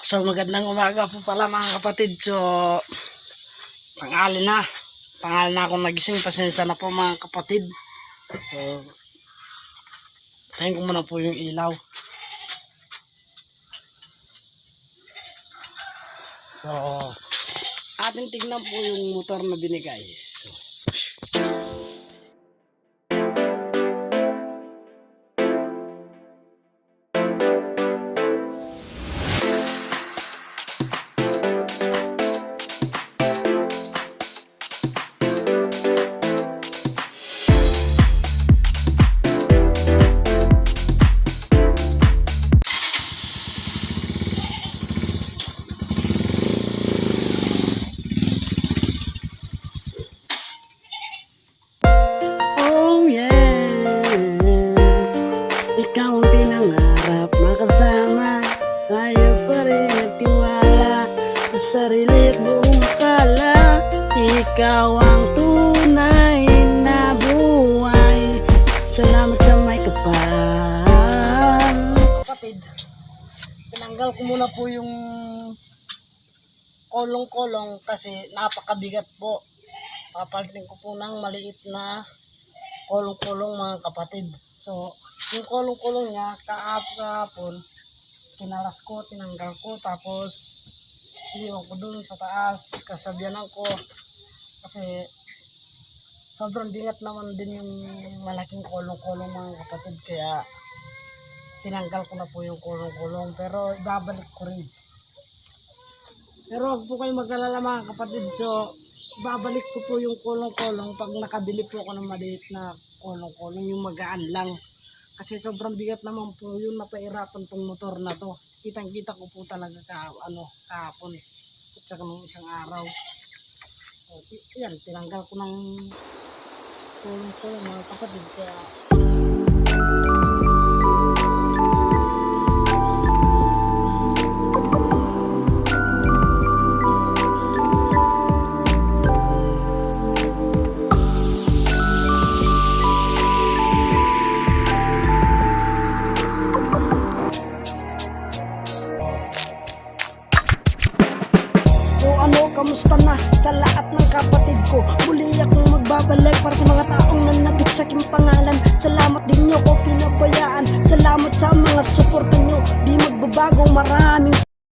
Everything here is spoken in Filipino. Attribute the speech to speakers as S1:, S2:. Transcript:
S1: So magandang umaga po pala mga kapatid. So pangali na. Pangali na akong nagising. Pasensya na po mga kapatid. So tayin ko muna po yung ilaw. So ating tignan po yung motor na binigay. So, Sa sarili at buong kala Ikaw ang tunay na buhay. Salamat sa may kapal. Kapatid Tinanggal ko muna po yung kolong-kolong kasi napakabigat po. Papalitin ko po ng maliit na kolong-kolong mga kapatid. So, yung kolong-kolong niya, kaap-kaapon, kinalas ko, tinanggal ko, tapos iniwan ko dun sa taas, kasabyanan ko, kasi sobrang bigat naman din yung malaking kolong-kolong mga kapatid, kaya tinanggal ko na po yung kolong-kolong, pero ibabalik ko rin. Pero huwag po kayo mag-alala mga kapatid, so babalik ko po yung kolong-kolong pag nakabili po ako ng maliit na kolong-kolong, yung magaan lang. Kasi sobrang bigat naman po yun napairapan tong motor na to. Kitang-kita ko po talaga ka, ano, kahapon eh. At saka nung isang araw. So, y- yan, tinanggal ko ng kolong-kolong mga kapatid. Kaya kamusta na sa lahat ng kapatid ko? Muli akong magbabalik para sa mga taong nanabik sa aking pangalan. Salamat din nyo ko pinabayaan. Salamat sa mga suporta nyo Di magbabago. Maraming